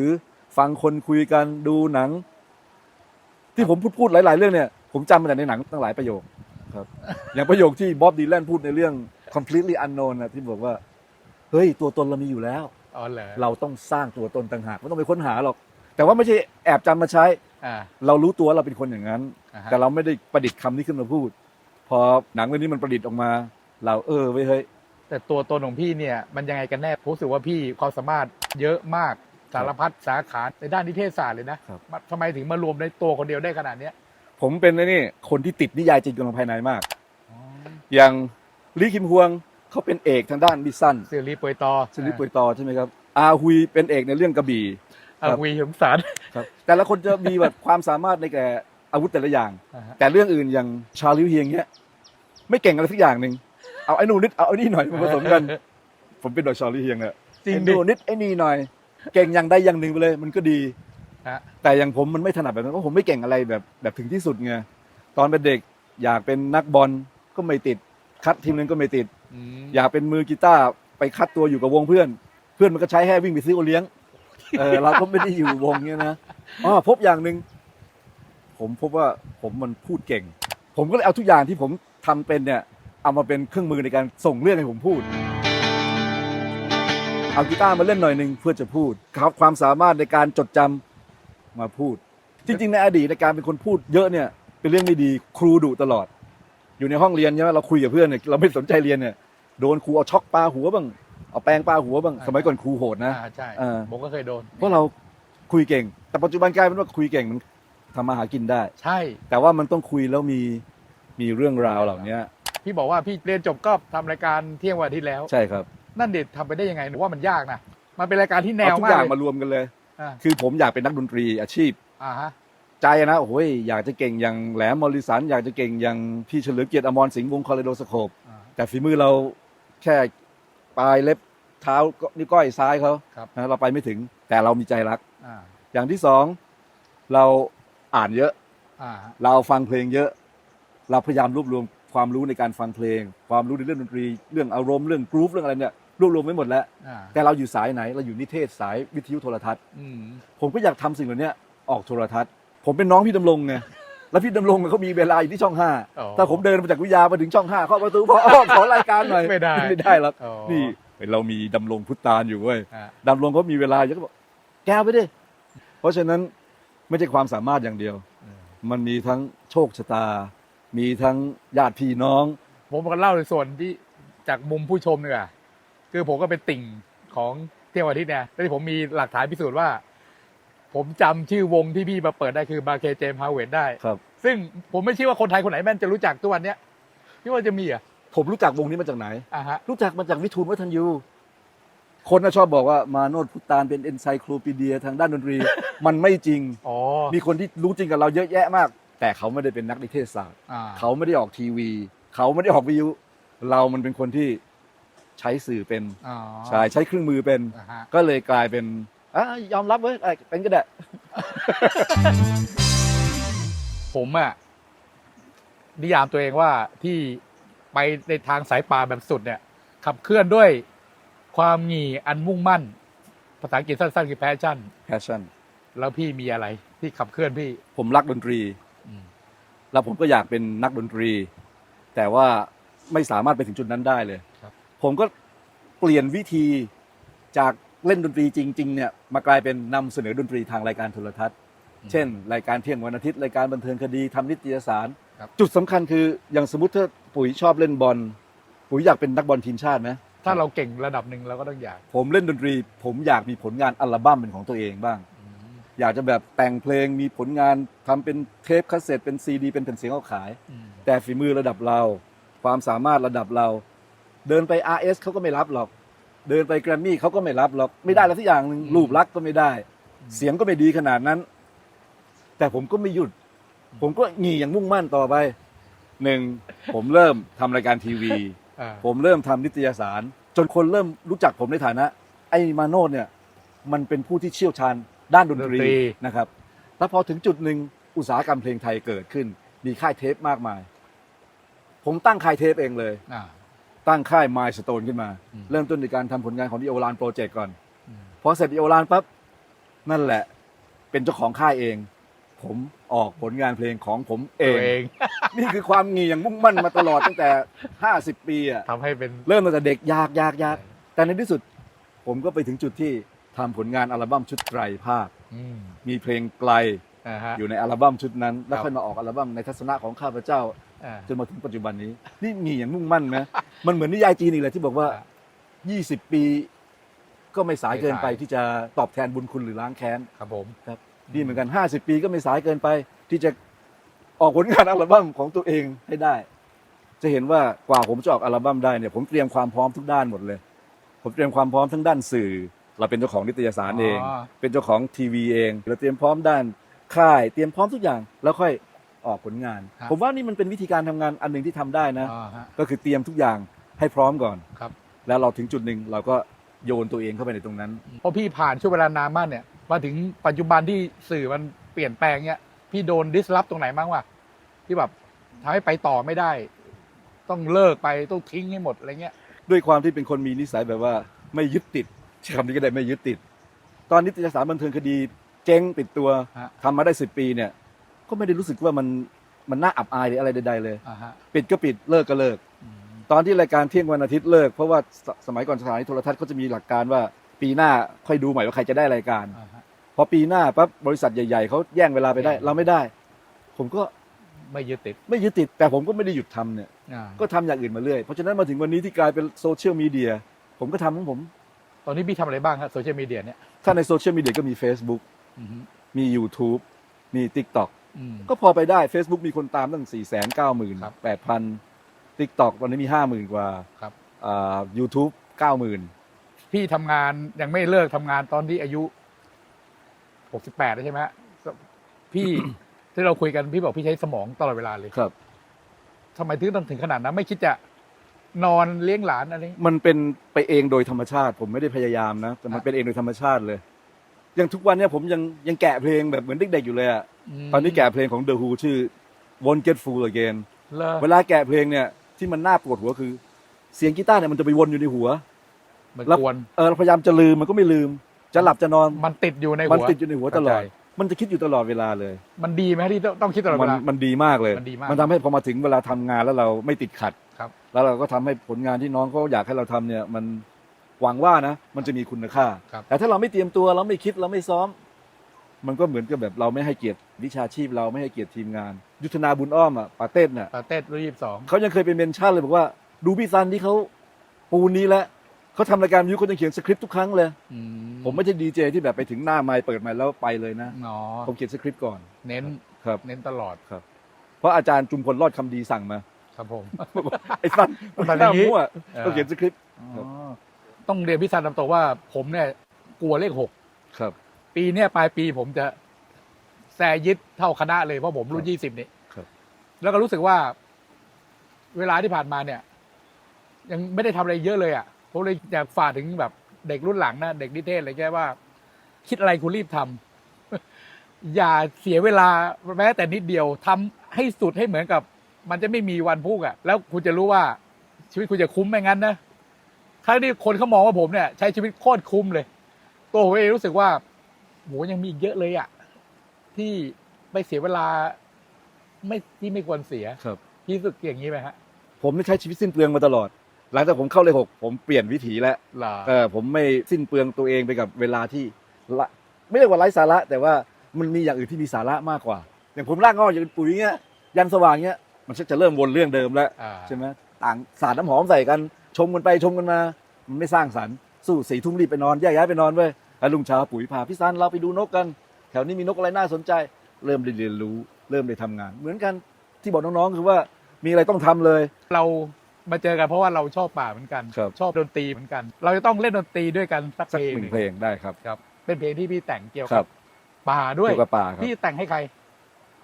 [SPEAKER 1] ฟังคนคุยกันดูหนัง ที่ผมพูดพูดหลาย ๆ เรื่องเนี่ย ผมจำมาแต่ในหนังตั้งหลายประโยคครับ อย่างประโยคที่บ๊อบดีแลนพูดในเรื่อง completely unknown นะที่บอกว่า เฮ้ย ตัวตนเรามีอยู่แล้ว
[SPEAKER 2] อ๋อเหรอ
[SPEAKER 1] เราต้องสร้างตัวตนต่างหากไม่ต้องไปค้นหาหรอก แต่ว่าไม่ใช่แอบจำมาใช้
[SPEAKER 2] อ่า
[SPEAKER 1] เรารู้ตัวเราเป็นคนอย่างนั้น
[SPEAKER 2] อ่าฮะ
[SPEAKER 1] แต่เราไม่ได้ประดิษฐ์คำนี้ขึ้นมาพูด พอหนังเรื่องนี้มันประดิษฐ์ออกมา เราเออไว้ยเฮ้ย
[SPEAKER 2] แต่ตัวตนของพี่เนี่ย มันยังไงกันแน่ผมรู้สึกว่าพี่ความสามารถเยอะมากสารพัดสาขาในด้านนิเทศศาสตร์เลยนะครับมาทำไมถึงมารวมในตัวคนเดียวได้ขนาดเนี้ย
[SPEAKER 1] ผมเป็นไอ้นี่คนที่ติดนิยายจิตกำลังภายในมาก อย่าง ลีคิมฮวงเขาเป็นเอกทางด้านมิสซัน
[SPEAKER 2] ซิรีปวยตอ
[SPEAKER 1] ซิลิปวยตอใช่ไหมครับอาฮุยเป็นเอกในเรื่องกระบี่
[SPEAKER 2] อา
[SPEAKER 1] ครับ
[SPEAKER 2] วีสงสาร
[SPEAKER 1] ครับแต่ละคนจะมีแบบความสามารถในแก่อาวุธแต่ละอย่าง
[SPEAKER 2] อ่าฮะ
[SPEAKER 1] แต่เรื่องอื่นอย่างชาลิวเฮียงเนี้ยไม่เก่งอะไรสักอย่างหนึ่งเอาไอ้นู่นนิดเอาไอ้นี่หน่อยมาผสมกัน ผมเป็นดอกชาลิวเฮียงอะ
[SPEAKER 2] จริง
[SPEAKER 1] ไอ้
[SPEAKER 2] ดิ
[SPEAKER 1] นู่นนิดไอ้นี่หน่อย เก่งอย่างใดอย่างหนึ่งไปเลย มันก็ดี
[SPEAKER 2] ฮะ
[SPEAKER 1] แต่อย่างผมมันไม่ถนัดแบบนั้นเพราะผมไม่เก่งอะไรแบบแบบถึงที่สุดไงตอนเป็นเด็กอยากเป็นนักบอลก็ไม่ติด คัดทีมนึงก็ไม่ติด
[SPEAKER 2] อืม
[SPEAKER 1] อยากเป็นมือกีตาร์ไปคัดตัวอยู่กับวงเพื่อน เพื่อนมันก็ใช้แค่วิ่งไปซื้อโอเลี้ยงเออเราก็ไม่ได้อยู่วงเนี้ยนะอ๋อพบอย่างหนึ่งผมพบว่าผมมันพูดเก่ง ผมก็เลยเอาทุกอย่างที่ผมทำเป็นเนี่ย เอามาเป็นเครื่องมือในการส่งเรื่องให้ผมพูด เอากีตาร์มาเล่นหน่อยหนึ่งเพื่อจะพูดครับความสามารถในการจดจำมาพูด จริง ๆ ในอดีตในการเป็นคนพูดเยอะเนี่ย เป็นเรื่องไม่ดีครูดุตลอด อยู่ในห้องเรียนใช่ไหมเราคุยกับเพื่อนเนี่ยเราไม่สนใจเรียนเนี่ยโดนครูเอาช็อกปาหัวบ้างเอาแปรงปาหัวบ้างสมัยก่อนครูโหดนะ
[SPEAKER 2] อ่าใช่
[SPEAKER 1] เออ
[SPEAKER 2] ผมก็เคยโดน
[SPEAKER 1] เพราะเราคุยเก่ง แต่ปัจจุบันกลายเป็นว่าคุยเก่งมันทำมาหากินได้
[SPEAKER 2] ใช่
[SPEAKER 1] แต่ว่ามันต้องคุยแล้วมีมีเรื่องราวเหล่านี้
[SPEAKER 2] พี่บอกว่าพี่เรียนจบก็ทำรายการเที่ยงวันอาทิตย์แล้ว
[SPEAKER 1] ใช่ครับ
[SPEAKER 2] นั่นเด็ดทำไปได้ยังไงหนูว่ามันยากนะมันเป็นรายการที่แน
[SPEAKER 1] เอา
[SPEAKER 2] ว
[SPEAKER 1] ทุก
[SPEAKER 2] มา
[SPEAKER 1] อกย่าง
[SPEAKER 2] เลย
[SPEAKER 1] มารวมกันเลย
[SPEAKER 2] อ่า
[SPEAKER 1] คือผมอยากเป็นนักดนตรีอาชีพ
[SPEAKER 2] อ่าฮะ
[SPEAKER 1] ใจนะโอ้ยอยากจะเก่งอย่างแหลมมอริสันอยากจะเก่งอย่างพี่เฉลิมเกียรติอมรสิงห์วงคอร์เรโดสโคป
[SPEAKER 2] อ่า
[SPEAKER 1] แต่ฝีมือเราแค่ปลายเล็บเท้าก็นิ้วก้อยซ้ายเขา
[SPEAKER 2] ครับ
[SPEAKER 1] นะเราไปไม่ถึงแต่เรามีใจรัก
[SPEAKER 2] อ่า
[SPEAKER 1] อย่างที่สองเราอ่านเยอะ
[SPEAKER 2] อ่า
[SPEAKER 1] เราฟังเพลงเยอะ เราพยายามรวบรวมความรู้ในการฟังเพลง ความรู้ในเรื่องดนตรี เรื่องอารมณ์เรื่องกรุ๊ปเรื่องอะไรเนี่ยรวบรวมไว้หมดแล้ว
[SPEAKER 2] อ่า
[SPEAKER 1] แต่เราอยู่สายไหน เราอยู่นิเทศสายวิทยุโทรทัศน์
[SPEAKER 2] อืม
[SPEAKER 1] ผมก็อยากทำสิ่งเหล่านี้ออกโทรทัศน์ ผมเป็นน้องพี่ดำรงไงแล้วพี่ดำรงเขามีเวลาอยู่ที่ช่องห้า
[SPEAKER 2] อ๋อ
[SPEAKER 1] ถ้าผมเดินมาจากวิทยามาถึงช่องห้าเข้าประตูพออ้อขอรายการหน่อย
[SPEAKER 2] ไม่ได้
[SPEAKER 1] ไม่ได้หรอก
[SPEAKER 2] อ๋อ
[SPEAKER 1] นี่เรามีดำรงพุทธานอยู่เว้ย
[SPEAKER 2] อ่า
[SPEAKER 1] ดำรงเขามีเวลาเยอะก็บอกแกเอาไปดิเพราะฉะนั้นไม่ใช่ความสามารถอย่างเดียว
[SPEAKER 2] อืม
[SPEAKER 1] มันมีทั้งโชคชะตา มีทั้งญาติพี่น้อง
[SPEAKER 2] ผมก็เล่าในส่วนที่จากมุมผู้ชมเนี่ยคือผมก็เป็นติ่งของเที่ยงวันอาทิตย์เนี่ยแล้วที่ผมมีหลักฐานพิสูจน์ว่า ผมจำชื่อวงที่พี่มาเปิดได้คือบาเคเจมฮาวเวดได้
[SPEAKER 1] ครับ
[SPEAKER 2] ซึ่งผมไม่เชื่อว่าคนไทยคนไหนแม่นจะรู้จักตัววันเนี้ยพี่ว่าจะมีเหรอะ
[SPEAKER 1] ผมรู้จักวงนี้มาจากไหน
[SPEAKER 2] อ่าฮะ
[SPEAKER 1] รู้จักมาจากวิทูลวัฒนยู คนน่ะชอบบอกว่ามาโนดพุทธานเป็นเอนไซโคลปีเดียทางด้านดนตรี มันไม่จริง
[SPEAKER 2] อ๋อ
[SPEAKER 1] มีคนที่รู้จริงกับเราเยอะแยะมาก แต่เขาไม่ได้เป็นนักนิเทศศาสตร์
[SPEAKER 2] อ่า
[SPEAKER 1] เขาไม่ได้ออกทีวี เขาไม่ได้ออกวิทยุเรามันเป็นคนที่ใช้สื่อเป็น
[SPEAKER 2] อ๋อ
[SPEAKER 1] ใช่ใช้เครื่องมือเป็น
[SPEAKER 2] อ่าฮะ
[SPEAKER 1] ก็เลยกลายเป็น อะยอมรับเว้ยอะเป็นก็ได้
[SPEAKER 2] ผมอะนิยามตัวเองว่าที่ไปในทางสายป่าแบบสุดเนี่ย ขับเคลื่อนด้วยความหงี่อันมุ่งมั่น ภาษาอังกฤษสั้นๆคือ passion
[SPEAKER 1] passion
[SPEAKER 2] แล้วพี่มีอะไรที่ขับเคลื่อนพี่
[SPEAKER 1] ผมรักดนตรี
[SPEAKER 2] อืม
[SPEAKER 1] แล้วผมก็อยากเป็นนักดนตรี แต่ว่าไม่สามารถไปถึงจุดนั้นได้เลย
[SPEAKER 2] ครับ
[SPEAKER 1] ผมก็เปลี่ยนวิธีจาก เล่นดนตรีจริง ๆ เนี่ยมากลายเป็นนำเสนอดนตรีทางรายการโทรทัศน์ เช่น รายการเที่ยงวันอาทิตย์รายการบันเทิงคดีทำนิตยสาร
[SPEAKER 2] ครับ
[SPEAKER 1] จุดสำคัญคืออย่างสมมติถ้าปุ๋ยชอบเล่นบอลปุ๋ยอยากเป็นนักบอลทีมชาติไหม
[SPEAKER 2] ถ้าเราเก่งระดับหนึ่งเราก็ต้องอยาก
[SPEAKER 1] ผมเล่นดนตรี ผมอยากมีผลงานอัลบั้มเป็นของตัวเองบ้าง อยากจะแบบแต่งเพลงมีผลงานทำเป็นเทปคาสเซ็ตเป็นซีดี เป็นแผ่นเสียงเอาขาย แต่ฝีมือระดับเรา ความสามารถระดับเรา เดินไป RS เขาก็ไม่รับหรอก เดินไปแกรมมี่เขาก็ไม่รับหรอกไม่ได้แล้วทุกอย่างหนึ่ง
[SPEAKER 2] อืม
[SPEAKER 1] รูปลักษณ์ก็ไม่ได้ เสียงก็ไม่ดีขนาดนั้น แต่ผมก็ไม่หยุด ผมก็งีอย่างมุ่งมั่นต่อไปหนึ่งผมเริ่มทำรายการทีวี
[SPEAKER 2] อ่า
[SPEAKER 1] ผมเริ่มทำนิตยสาร จนคนเริ่มรู้จักผมในฐานะ ไอ้มาโนดเนี่ย มันเป็นผู้ที่เชี่ยวชาญด้านดนตรี
[SPEAKER 2] ดนตรี
[SPEAKER 1] นะครับ แล้วพอถึงจุดหนึ่งอุตสาหกรรมเพลงไทยเกิดขึ้น มีค่ายเทปมากมาย ผมตั้งค่ายเทปเองเลย
[SPEAKER 2] อ่า
[SPEAKER 1] ตั้งค่าย My Stone ขึ้นมา
[SPEAKER 2] อืม
[SPEAKER 1] เริ่มต้นในการทำผลงานของดิโอลานโปรเจกต์ก่อน
[SPEAKER 2] อืม
[SPEAKER 1] พอเสร็จดิโอลานปั๊บ นั่นแหละ เป็นเจ้าของค่ายเอง ผมออกผลงานเพลงของผมเอ
[SPEAKER 2] ตัว
[SPEAKER 1] ง
[SPEAKER 2] เอง
[SPEAKER 1] นี่คือความงีอย่างมุ่งมั่นมาตลอดตั้งแต่ 50 ปีอะ
[SPEAKER 2] ทำให้เป็น
[SPEAKER 1] เริ่มตั้งแต่เด็กยากยากยากแต่ในที่สุด ผมก็ไปถึงจุดที่ทำผลงานอัลบั้มชุดไตรภาค
[SPEAKER 2] อืม
[SPEAKER 1] มีเพลงไกล
[SPEAKER 2] อ่าฮะ
[SPEAKER 1] อยู่ในอัลบั้มชุดนั้น แล้ว
[SPEAKER 2] ครับ
[SPEAKER 1] ค่อยมาออกอัลบั้มในทัศนะของข้าพเจ้า
[SPEAKER 2] อ่า
[SPEAKER 1] จนมาถึงปัจจุบันนี้ นี่มีอย่างมุ่งมั่นไหมมันเหมือนนิยายจีนอีกเลยที่บอกว่า 20 ปี ก็ไม่สายเกินไป
[SPEAKER 2] ไม่สาย
[SPEAKER 1] ที่จะตอบแทนบุญคุณหรือล้างแค้น
[SPEAKER 2] ครับผม
[SPEAKER 1] ครับดีเหมือนกัน 50 ปีก็ไม่สายเกินไป ที่จะออกผลงานอัลบั้มของตัวเองให้ได้ จะเห็นว่ากว่าผมจะออกอัลบั้มได้เนี่ยผมเตรียมความพร้อมทุกด้านหมดเลย ผมเตรียมความพร้อมทั้งด้านสื่อ เราเป็นเจ้าของนิตยสารเอง
[SPEAKER 2] อ๋อ
[SPEAKER 1] เป็นเจ้าของทีวีเอง เราเตรียมพร้อมด้านค่าย เตรียมพร้อมทุกอย่าง แล้วค่อย ออกผลงาน
[SPEAKER 2] ครับ
[SPEAKER 1] ผมว่านี่มันเป็นวิธีการทำงานอันหนึ่งที่ทำได้นะ
[SPEAKER 2] อ่าฮะ
[SPEAKER 1] ก็คือเตรียมทุกอย่างให้พร้อมก่อน
[SPEAKER 2] ครับ
[SPEAKER 1] แล้วเราถึงจุดหนึ่งเราก็โยนตัวเองเข้าไปในตรงนั้น
[SPEAKER 2] เพราะพี่ผ่านช่วงเวลานานมากเนี่ย มาถึงปัจจุบันที่สื่อมันเปลี่ยนแปลงเนี่ยพี่โดนดิสลอฟตรงไหนบ้างวะที่แบบทำให้ไปต่อไม่ได้ ต้องเลิกไปต้องทิ้งให้หมดอะไรเงี้ย
[SPEAKER 1] ด้วยความที่เป็นคนมีนิสัยแบบว่าไม่ยึดติดใช้คำนี้ก็ได้ไม่ยึดติด ตอนนิตยสารบันเทิงคดีเจ๊งปิดตัว
[SPEAKER 2] ฮะ
[SPEAKER 1] ทำมาได้สิบปีเนี่ย ก็ไม่ได้รู้สึกว่ามันมันน่าอับอายหรืออะไรใดๆเลย
[SPEAKER 2] อ่าฮะ
[SPEAKER 1] ปิดก็ปิดเลิกก็เลิก
[SPEAKER 2] อืม
[SPEAKER 1] ตอนที่รายการเที่ยงวันอาทิตย์เลิก เพราะว่าสสมัยก่อนสถานีโทรทัศน์เขาจะมีหลักการว่าปีหน้าค่อยดูใหม่ว่าใครจะได้รายการ
[SPEAKER 2] อ่าฮะ
[SPEAKER 1] พอปีหน้าปั๊บบริษัทใหญ่ ๆเขาแย่งเวลาไปได้
[SPEAKER 2] แย่ง
[SPEAKER 1] เราไม่ได้ ผมก็
[SPEAKER 2] ไม่ยึดติด
[SPEAKER 1] ไม่ยึดติด แต่ผมก็ไม่ได้หยุดทำเนี่ย
[SPEAKER 2] อ่า
[SPEAKER 1] ก็ทำอย่างอื่นมาเรื่อย เพราะฉะนั้นมาถึงวันนี้ที่กลายเป็นโซเชียลมีเดียผมก็ทำของผม
[SPEAKER 2] ตอนนี้พี่ทำอะไรบ้างครับโซเชียลมีเดียเนี่ย
[SPEAKER 1] ถ้าในโซเชียลมีเดียก็มี Facebook
[SPEAKER 2] อืม
[SPEAKER 1] มี YouTube มี TikTok
[SPEAKER 2] อืม
[SPEAKER 1] ก็พอไปได้ Facebook มีคนตามตั้ง 4 9 0 0 0 0
[SPEAKER 2] ครับ
[SPEAKER 1] 8,000 TikTok ตอนนี้มี 50,000 กว่า
[SPEAKER 2] ครับ
[SPEAKER 1] อ่า YouTube 90,000
[SPEAKER 2] พี่ทำงานยังไม่เลิกทำงานตอนที่อายุหกสิบแปดใช่ไหมฮะพี่ ที่เราคุยกันพี่บอกพี่ใช้สมองตลอดเวลาเลย
[SPEAKER 1] ครับ
[SPEAKER 2] ทำไมถึงต้องถึงขนาดนั้น ไม่คิดจะนอนเลี้ยงหลานอะไร
[SPEAKER 1] มันเป็นไปเองโดยธรรมชาติ ผมไม่ได้พยายามนะ แต่มัน
[SPEAKER 2] อะ
[SPEAKER 1] เป็นเองโดยธรรมชาติเลยอ ย่างทุกวันเนี้ยผมยังยังแกะเพลงแบบเหมือนเด็กๆอยู่เลยอะ
[SPEAKER 2] ม
[SPEAKER 1] ตอนนี้แกะเพลงของ The Who ชื่อ Won't Get Fool Again
[SPEAKER 2] เลิก
[SPEAKER 1] เวลาแกะเพลงเนี่ยที่มันน่าปวดหัวคือ เสียงกีตาร์เนี่ยมันจะไปวนอยู่ในหัว
[SPEAKER 2] มัน
[SPEAKER 1] แล้ว
[SPEAKER 2] กวน
[SPEAKER 1] เออเราพยายามจะลืมมันก็ไม่ลืม จะหลับจะนอน
[SPEAKER 2] มันติดอยู่ใน
[SPEAKER 1] มัน
[SPEAKER 2] หัว
[SPEAKER 1] ติดอยู่ในหัวตลอด
[SPEAKER 2] เข้าใจ
[SPEAKER 1] มันจะคิดอยู่ตลอดเวลาเลย
[SPEAKER 2] มันดีไหมที่ต้องต้องคิดตลอด
[SPEAKER 1] มั
[SPEAKER 2] เวลา
[SPEAKER 1] มันดีมากเลย
[SPEAKER 2] มันดีมาก
[SPEAKER 1] ทำให้พอมาถึงเวลาทำงานแล้วเราไม่ติดขัด
[SPEAKER 2] ครับ
[SPEAKER 1] แล้วเราก็ทำให้ผลงานที่น้องเขาอยากให้เราทำเนี่ยมัน หวังว่านะ มันจะมีคุณค่า
[SPEAKER 2] ครับ
[SPEAKER 1] แต่ถ้าเราไม่เตรียมตัวเราไม่คิดเราไม่ซ้อม มันก็เหมือนกับแบบเราไม่ให้เกียรติวิชาชีพเราไม่ให้เกียรติทีมงาน ยุทธนาบุญอ้อมอะปาเต้นน่ะ
[SPEAKER 2] ปาเต้รุ่นยี่สิบสอง
[SPEAKER 1] เขายังเคยไปเมนชั่นเลยบอกว่าดูพี่ซันที่เขาปูนนี้แล้วเขาทำรายการวิวเขาจะเขียนสคริปต์ทุกครั้งเลย ผมไม่ใช่ดีเจที่แบบไปถึงหน้าไมค์เปิดไมค์แล้วไปเลยนะ
[SPEAKER 2] อ๋อ
[SPEAKER 1] ผมเขียนสคริปต์ก่อน
[SPEAKER 2] เน้น
[SPEAKER 1] ครับ
[SPEAKER 2] เน้นตลอด
[SPEAKER 1] เพราะอาจารย์จุมพลรอดคำดีสั่งมา
[SPEAKER 2] ครับผม
[SPEAKER 1] ไอ้สัน
[SPEAKER 2] มันแบบอย่างนี้
[SPEAKER 1] มั่ว
[SPEAKER 2] เออ
[SPEAKER 1] ต้องเขียนสคริปต์ครับ
[SPEAKER 2] อ๋อ ต้องเรียนพี่ซันตามตรงว่า ผมเนี่ยกลัวเลขหก
[SPEAKER 1] ครับ
[SPEAKER 2] ปีเนี้ยปลายปีผมจะแซยิดเท่าคณะเลยเพราะผมรุ่น
[SPEAKER 1] ครับ
[SPEAKER 2] ยี่สิบนี่
[SPEAKER 1] ครับ
[SPEAKER 2] แล้วก็รู้สึกว่า เวลาที่ผ่านมาเนี่ย ยังไม่ได้ทำอะไรเยอะเลยอะผมเลยอยากฝากถึงแบบเด็กรุ่นหลังนะเด็กนิเทศอะไรแค่ว่า คิดอะไรคุณรีบทำอย่าเสียเวลาแม้แต่นิดเดียวทำให้สุดให้เหมือนกับ มันจะไม่มีวันพุกอะ แล้วคุณจะรู้ว่าชีวิตคุณจะคุ้มไม่งั้นนะ ครั้งนี้คนเขามองว่าผมเนี่ยใช้ชีวิตโคตรคุ้มเลย ตัวผมเองรู้สึกว่าโหยังมีอีกเยอะเลยอะที่ไปเสียเวลา ไม่ที่ไม่ควรเสีย
[SPEAKER 1] ครับ
[SPEAKER 2] พี่รู้สึกอย่างนี้ไหมฮะ
[SPEAKER 1] ผมนี่ใช้ชีวิตสิ้นเปลืองมาตลอด หลังจากผมเข้าเลยหกผมเปลี่ยนวิถีแล้ว
[SPEAKER 2] ล่ะ
[SPEAKER 1] เออผมไม่สิ้นเปลืองตัวเองไปกับเวลาที่ละไม่เรียกว่าไร้สาระ แต่ว่ามันมีอย่างอื่นที่มีสาระมากกว่า อย่างผมรากงอกอย่างปุ๋ยเงี้ยยันสว่างเงี้ยมันชักจะเริ่มวนเรื่องเดิมแล้ว
[SPEAKER 2] อ่า
[SPEAKER 1] ใช่ไหมต่างสาดน้ำหอมใส่กัน ชมกันไปชมกันมา มันไม่สร้างสรรค์สู้สี่ทุ่มรีบไปนอนแยกย้ายไปนอนเว้ยแล้วลุงเช้าปุ๋ยพาพี่ซันเราไปดูนกกัน แถวนี้มีนกอะไรน่าสนใจ เริ่มได้เรียนรู้ เริ่มได้ทำงาน เหมือนกันที่บอกน้องๆคือว่ามีอะไรต้องทำเลย
[SPEAKER 2] เรามาเจอกันเพราะว่าเราชอบป่าเหมือนกัน
[SPEAKER 1] ครับ
[SPEAKER 2] ชอบดนตรีเหมือนกัน เราจะต้องเล่นดนตรีด้วยกันสัก
[SPEAKER 1] สัก
[SPEAKER 2] เพลง
[SPEAKER 1] ห
[SPEAKER 2] ห
[SPEAKER 1] นึ่
[SPEAKER 2] นึ่
[SPEAKER 1] ง
[SPEAKER 2] ง
[SPEAKER 1] เพลงได้ครับ
[SPEAKER 2] ครับเป็นเพลงที่พี่แต่งเกี่ยว
[SPEAKER 1] ครั
[SPEAKER 2] กับป่าด้วย
[SPEAKER 1] เกี่ยวกับป่าครับ
[SPEAKER 2] พี่แต่งให้ใคร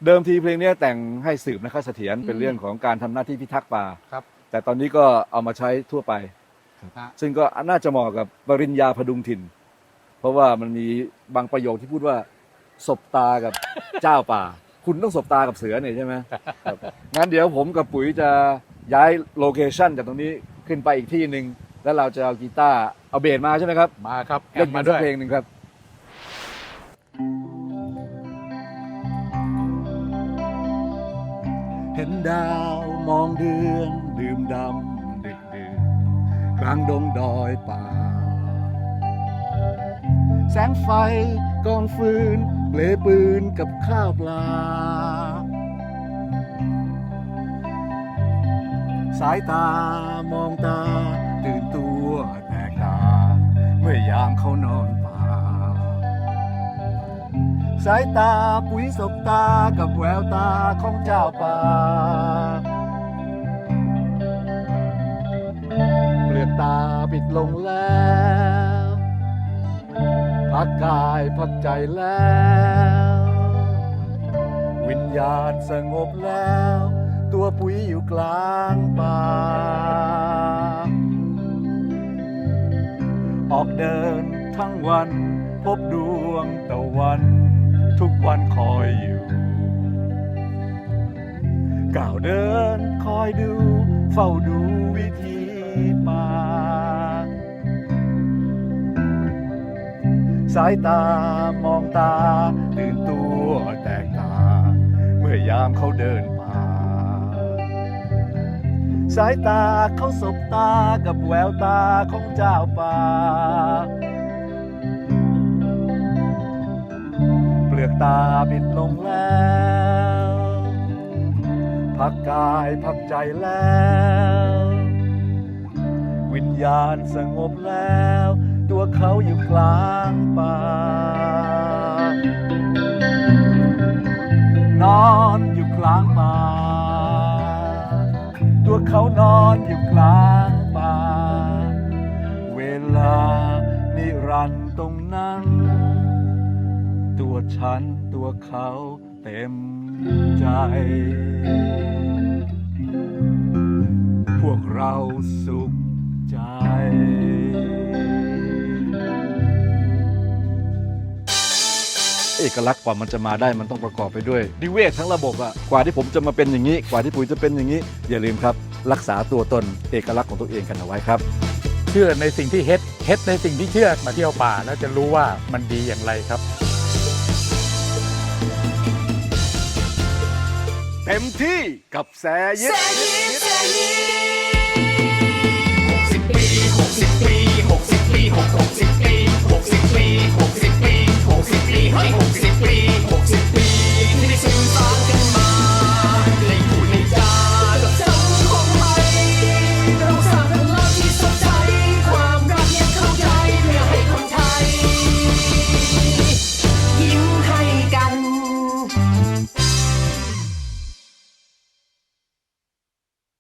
[SPEAKER 1] เดิมทีเพลงเนี้ยแต่งให้สืบนะครับเสถียรเป็น
[SPEAKER 2] อืม
[SPEAKER 1] เรื่องของการทำหน้าที่พิทักษ์ป่า
[SPEAKER 2] ครับ
[SPEAKER 1] แต่ตอนนี้ก็เอามาใช้ทั่วไป
[SPEAKER 2] ฮะ
[SPEAKER 1] ซึ่งก็น่าจะเหมาะกับปริญญาพดุงถิ่น เพราะว่ามันมีบางประโยคที่พูดว่า สบตากับเจ้าป่า คุณต้องสบตากับเสือเนี่ยใช่ไหมครับงั้นเดี๋ยวผมกับปุ๋ยจะย้ายโลเคชันจากตรงนี้ขึ้นไปอีกที่หนึ่งแล้วเราจะเอากีตาร์เอาเบสมาใช่ไหมครับ
[SPEAKER 2] มาครับแอ
[SPEAKER 1] เล่น
[SPEAKER 2] ม
[SPEAKER 1] มา
[SPEAKER 2] มา
[SPEAKER 1] ด้
[SPEAKER 2] ด้
[SPEAKER 1] ว
[SPEAKER 2] วยย
[SPEAKER 1] เพลงหนึ่งครับ เห็นดาว มองเดือนดื่มดำดึกดื่นกลางดงดอยป่า แสงไฟกองฟืนเปลปืนกับข้าวปลา สายตามองตาตื่นตัวแตกตา เมื่อยามเขานอนป่า สายตาปุ๋ยสบตากับแววตาของเจ้าป่า ลือกตาปิดลงแล้วพักกายพักใจแล้ว วิญญาณสงบแล้ว ตัวปุ๋ยอยู่กลางป่า ออกเดินทั้งวัน พบดวงตะวัน ทุกวันคอยอยู่ ก้าวเดินคอยดู เฝ้าดูวิธี ป่าสายตามองตา ตื่นตัวแตกตา เมื่อยามเขาเดินป่า สายตาเขาสบตากับแววตาของเจ้าป่า เปลือกตาปิดลงแล้วพักกายพักใจแล้ว วิญญาณสงบแล้ว ตัวเขาอยู่กลางป่านอนอยู่กลางป่า ตัวเขานอนอยู่กลางป่า เวลานิรันตรงนั้น ตัวฉันตัวเขาเต็มใจพวกเราสุข เอกลักษณ์กว่ามันจะมาได้มันต้องประกอบไปด้วยดิเวททั้งระบบอะกว่าที่ผมจะมาเป็นอย่างนี้ กว่าที่ปุ๋ยจะเป็นอย่างนี้ อย่าลืมครับ รักษาตัวตนเอกลักษณ์ของตัวเองกันเอาไว้ครับ
[SPEAKER 2] เชื่อในสิ่งที่เฮ็ดเฮ็ดในสิ่งที่เชื่อมาเที่ยวป่าแล้วจะรู้ว่ามันดีอย่างไรครับ
[SPEAKER 1] เต็มที่กับแสยิด
[SPEAKER 3] Say it, say it. 60 ปี 60 ปี 60 ปี 60 ปี 60 ปี 60 ปี 60 ปี เฮ้ย 60 ปี 60